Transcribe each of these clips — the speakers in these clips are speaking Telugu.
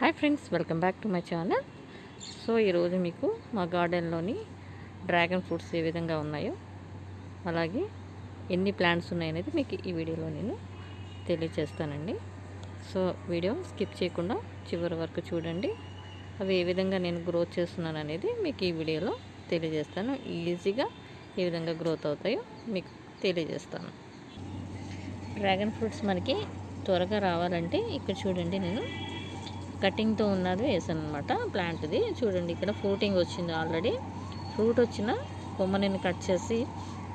Hi friends welcome back to my channel so ఈరోజు మీకు మా గార్డెన్లోని డ్రాగన్ ఫ్రూట్స్ ఏ విధంగా ఉన్నాయో అలాగే ఎన్ని ప్లాంట్స్ ఉన్నాయనేది మీకు ఈ వీడియోలో నేను తెలియజేస్తానండి సో వీడియో స్కిప్ చేయకుండా చివరి వరకు చూడండి. అవి ఏ విధంగా నేను గ్రోత్ చేస్తున్నాను అనేది మీకు ఈ వీడియోలో తెలియజేస్తాను. ఈజీగా ఏ విధంగా గ్రోత్ అవుతాయో మీకు తెలియజేస్తాను. డ్రాగన్ ఫ్రూట్స్ మనకి త్వరగా రావాలంటే ఇక్కడ చూడండి నేను. కటింగ్తో ఉన్నది వేసాను అనమాట ప్లాంట్ది. చూడండి ఇక్కడ ఫ్రూటింగ్ వచ్చింది ఆల్రెడీ. ఫ్రూట్ వచ్చిన కొమ్మ నేను కట్ చేసి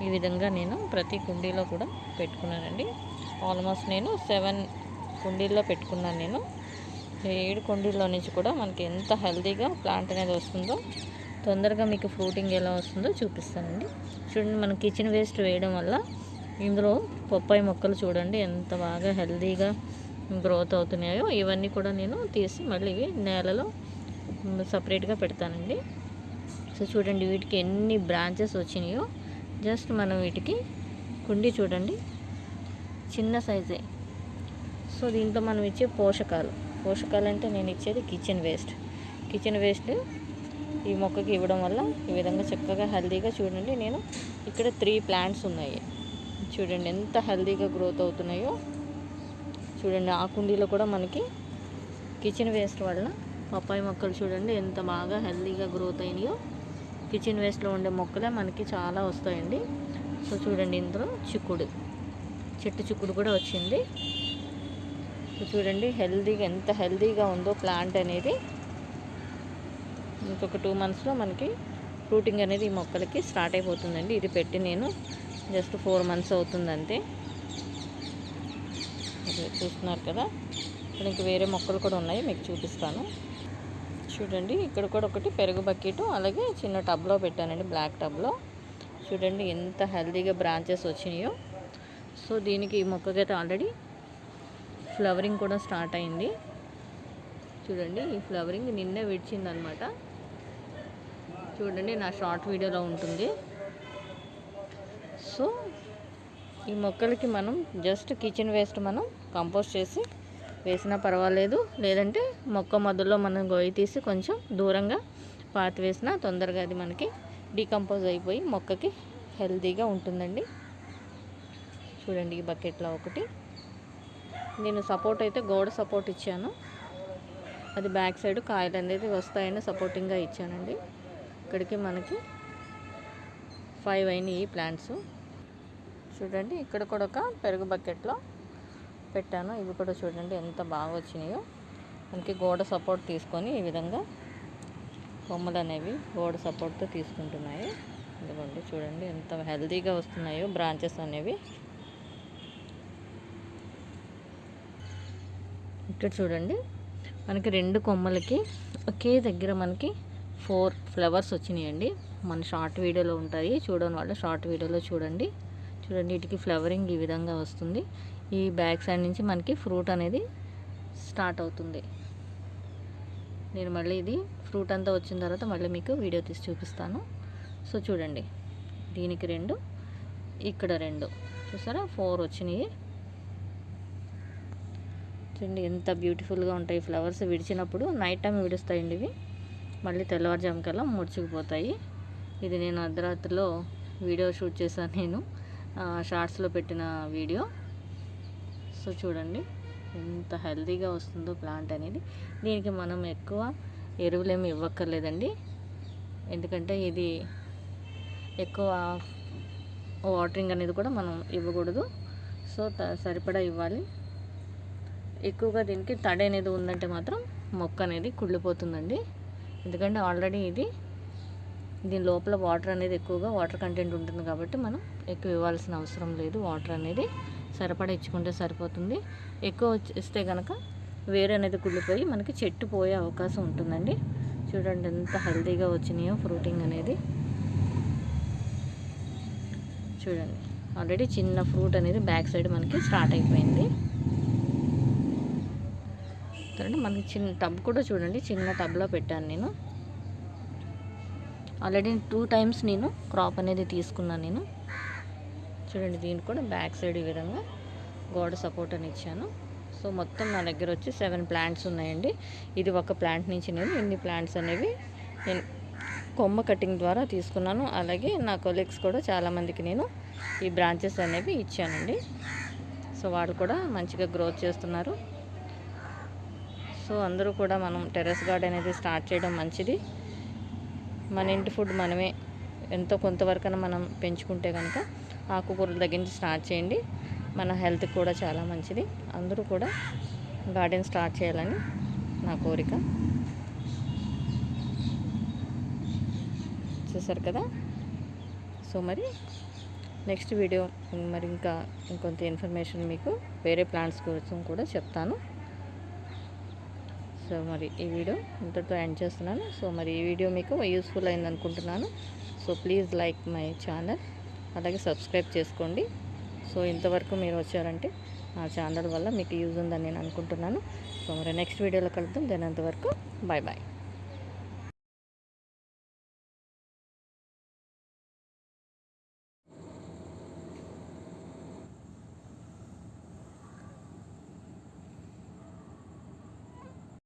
ఈ విధంగా నేను ప్రతి కుండీలో కూడా పెట్టుకున్నానండి. ఆల్మోస్ట్ నేను సెవెన్ కుండీల్లో పెట్టుకున్నాను నేను. ఏడు కుండీల్లో నుంచి కూడా మనకి ఎంత హెల్తీగా ప్లాంట్ అనేది వస్తుందో తొందరగా మీకు ఫ్రూటింగ్ ఎలా వస్తుందో చూపిస్తానండి. చూడండి మనం కిచెన్ వేస్ట్ వేయడం వల్ల ఇందులో పప్పాయి మొక్కలు చూడండి ఎంత బాగా హెల్తీగా గ్రోత్ అవుతున్నాయో ఇవన్నీ కూడా నేను తీసి మళ్ళీ ఇవి నేలలో సపరేట్గా పెడతానండి. సో చూడండి వీటికి ఎన్ని బ్రాంచెస్ వచ్చినాయో. జస్ట్ మనం వీటికి కుండి చూడండి. చిన్న సైజే. సో దీంట్లో మనం ఇచ్చే పోషకాలు. పోషకాలు అంటే నేను ఇచ్చేది కిచెన్ వేస్ట్. కిచెన్ వేస్ట్ ఈ మొక్కకి ఇవ్వడం వల్ల ఈ విధంగా చక్కగా హెల్దీగా చూడండి. నేను ఇక్కడ త్రీ ప్లాంట్స్ ఉన్నాయి. చూడండి ఎంత హెల్దీగా గ్రోత్ అవుతున్నాయో. చూడండి ఆ కుండీలో కూడా మనకి కిచెన్ వేస్ట్ వల్ల పప్పాయి మొక్కలు చూడండి ఎంత బాగా హెల్తీగా గ్రోత్ అయినాయో. కిచెన్ వేస్ట్లో ఉండే మొక్కలే మనకి చాలా వస్తాయండి. సో చూడండి ఇందులో చిక్కుడు చెట్టు చిక్కుడు కూడా వచ్చింది. సో చూడండి హెల్తీగా ఎంత హెల్తీగా ఉందో ప్లాంట్ అనేది. ఇంకొక టూ మంత్స్లో మనకి ఫ్రూటింగ్ అనేది ఈ మొక్కలకి స్టార్ట్ అయిపోతుందండి. ఇది పెట్టి నేను జస్ట్ ఫోర్ మంత్స్ అవుతుంది అంతే ఇది చూస్తున్నారు కదా. ఇక్కడ ఇంక వేరే మొక్కలు కూడా ఉన్నాయి మీకు చూపిస్తాను. చూడండి ఇక్కడ కూడా ఒకటి పెరుగు బకెట్ అలాగే చిన్న టబ్లో పెట్టానండి బ్లాక్ టబ్లో. చూడండి ఎంత హెల్దీగా బ్రాంచెస్ వచ్చినాయో. సో దీనికి ఈ మొక్కకైతే ఆల్రెడీ ఫ్లవరింగ్ కూడా స్టార్ట్ అయింది. చూడండి ఈ ఫ్లవరింగ్ నిన్నే విడిచిందనమాట. చూడండి నా షార్ట్ వీడియోలో ఉంటుంది. సో ఈ మొక్కలకి మనం జస్ట్ కిచెన్ వేస్ట్ మనం కంపోస్ట్ చేసి వేసినా పర్వాలేదు. లేదంటే మొక్క మధ్యలో మనం గొయ్యి తీసి కొంచెం దూరంగా పాతి వేసినా తొందరగా అది మనకి డీకంపోజ్ అయిపోయి మొక్కకి హెల్తీగా ఉంటుందండి. చూడండి ఈ బకెట్లో ఒకటి. నేను సపోర్ట్ అయితే గోడ సపోర్ట్ ఇచ్చాను. అది బ్యాక్ సైడ్ కాయలు అనేది వస్తాయని సపోర్టింగ్గా ఇచ్చానండి. ఇక్కడికి మనకి ఫైవ్ అయినాయి ఈ ప్లాంట్స్ చూడండి ఇక్కడ కూడా ఒక పెరుగు బకెట్లో పెట్టాను. ఇవి కూడా చూడండి ఎంత బాగా వచ్చినాయో. మనకి గోడ సపోర్ట్ తీసుకొని ఈ విధంగా కొమ్మలు అనేవి గోడ సపోర్ట్తో తీసుకుంటున్నాయి. ఇదిగోండి చూడండి ఎంత హెల్తీగా వస్తున్నాయో బ్రాంచెస్ అనేవి. ఇక్కడ చూడండి మనకి రెండు కొమ్మలకి ఒకే దగ్గర మనకి ఫోర్ ఫ్లవర్స్ వచ్చినాయండి. మన షార్ట్ వీడియోలో ఉంటాయి. చూడని వాళ్ళు షార్ట్ వీడియోలో చూడండి. చూడండి వీటికి ఫ్లవరింగ్ ఈ విధంగా వస్తుంది. ఈ బ్యాక్ సైడ్ నుంచి మనకి ఫ్రూట్ అనేది స్టార్ట్ అవుతుంది. నేను మళ్ళీ ఇది ఫ్రూట్ అంతా వచ్చిన తర్వాత మళ్ళీ మీకు వీడియో తీసి చూపిస్తాను. సో చూడండి. దీనికి రెండు ఇక్కడ రెండు. చూసారా? ఫోర్ వచ్చినాయి. చూడండి ఎంత బ్యూటిఫుల్గా ఉంటాయి ఫ్లవర్స్. విడిచినప్పుడు నైట్ టైం విడుస్తాయండి ఇవి. మళ్ళీ తెల్లవారుజాముకల్లా ముడుచుకుపోతాయి. ఇది నేను అర్ధరాత్రిలో వీడియో షూట్ చేశాను నేను. షార్ట్స్లో పెట్టిన వీడియో. సో చూడండి ఎంత హెల్తీగా వస్తుందో ప్లాంట్ అనేది. దీనికి మనం ఎక్కువ ఎరువులేమి ఇవ్వక్కర్లేదండి. ఎందుకంటే ఇది ఎక్కువ వాటరింగ్ అనేది కూడా మనం ఇవ్వకూడదు. సో సరిపడా ఇవ్వాలి. ఎక్కువగా దీనికి తడి అనేది ఉందంటే మాత్రం మొక్క అనేది కుళ్ళిపోతుందండి. ఎందుకంటే ఆల్రెడీ ఇది దీని లోపల వాటర్ అనేది ఎక్కువగా వాటర్ కంటెంట్ ఉంటుంది కాబట్టి మనం ఎక్కువ ఇవ్వాల్సిన అవసరం లేదు. వాటర్ అనేది సరిపడా ఇచ్చుకుంటే సరిపోతుంది. ఎక్కువ ఇస్తే కనుక వేరే అనేది కుళ్ళిపోయి మనకి చెట్టు పోయే అవకాశం ఉంటుందండి. చూడండి ఎంత హెల్తీగా వచ్చినాయో ఫ్రూటింగ్ అనేది. చూడండి. ఆల్రెడీ చిన్న ఫ్రూట్ అనేది బ్యాక్ సైడ్ మనకి స్టార్ట్ అయిపోయింది. చూడండి మనకి చిన్న టబ్ కూడా చూడండి. చిన్న టబ్లో పెట్టాను నేను. ఆల్రెడీ టూ టైమ్స్ నేను క్రాప్ అనేది తీసుకున్నాను నేను. చూడండి దీనికి కూడా బ్యాక్ సైడ్ ఈ విధంగా గోడ సపోర్ట్ అని ఇచ్చాను. సో మొత్తం నా దగ్గర వచ్చి సెవెన్ ప్లాంట్స్ ఉన్నాయండి. ఇది ఒక ప్లాంట్ నుంచి నేను ఇన్ని ప్లాంట్స్ అనేవి నేను కొమ్మ కటింగ్ ద్వారా తీసుకున్నాను. అలాగే నా కొలీగ్స్ కూడా చాలామందికి నేను ఈ బ్రాంచెస్ అనేవి ఇచ్చానండి. సో వాళ్ళు కూడా మంచిగా గ్రోత్ చేస్తున్నారు. సో అందరూ కూడా మనం టెర్రస్ గార్డెన్ అనేది స్టార్ట్ చేయడం మంచిది. మన ఇంటి ఫుడ్ మనమే ఎంతో కొంతవరకైనా మనం పెంచుకుంటే కనుక ఆకుకూరల దగ్గర నుంచి స్టార్ట్ చేయండి. మన హెల్త్కి కూడా చాలా మంచిది. అందరూ కూడా గార్డెన్ స్టార్ట్ చేయాలని నా కోరిక. చూసారు కదా? సో మరి నెక్స్ట్ వీడియో మరి ఇంకా ఇంకొంత ఇన్ఫర్మేషన్ మీకు వేరే ప్లాంట్స్ కోసం కూడా చెప్తాను. సో మరి ఈ వీడియో ఇంతటితో ఎండ్ చేస్తున్నాను. సో మరి ఈ వీడియో మీకు యూస్ఫుల్ అయింది అనుకుంటున్నాను. So please like my channel అలాగే సబ్స్క్రైబ్ చేసుకోండి. సో ఇంతవరకు మీరు వచ్చారంటే నా ఛానల్ వల్ల మీకు యూజ్ ఉందని నేను అనుకుంటున్నాను. సో మరి నెక్స్ట్ వీడియోలో కలుద్దాం. దాని అంతవరకు బాయ్ బాయ్